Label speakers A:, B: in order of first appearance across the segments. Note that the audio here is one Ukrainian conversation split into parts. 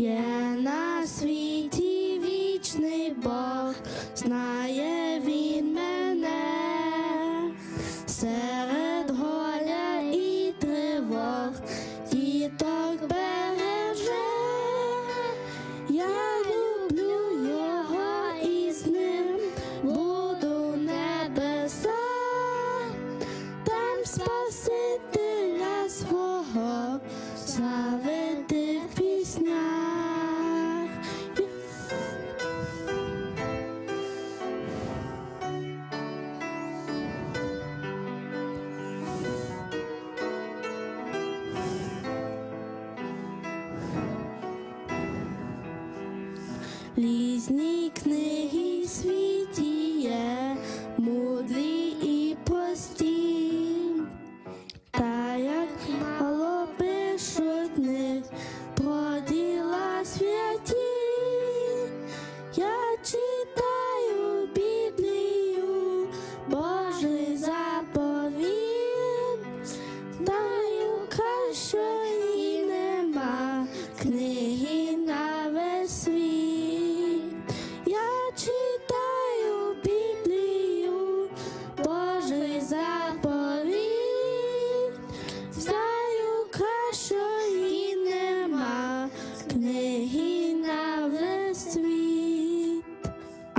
A: Є на світі вічний Бог, знає він мене. Серед горя і тривог, діток береже. Я люблю його і з ним буду небеса, там Спасителя свого лізні книги світі мудрі і прості, та як мало пишуть діла святі, я читаю Біблію, Божий заповіт, даю кашою.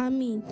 A: Amém.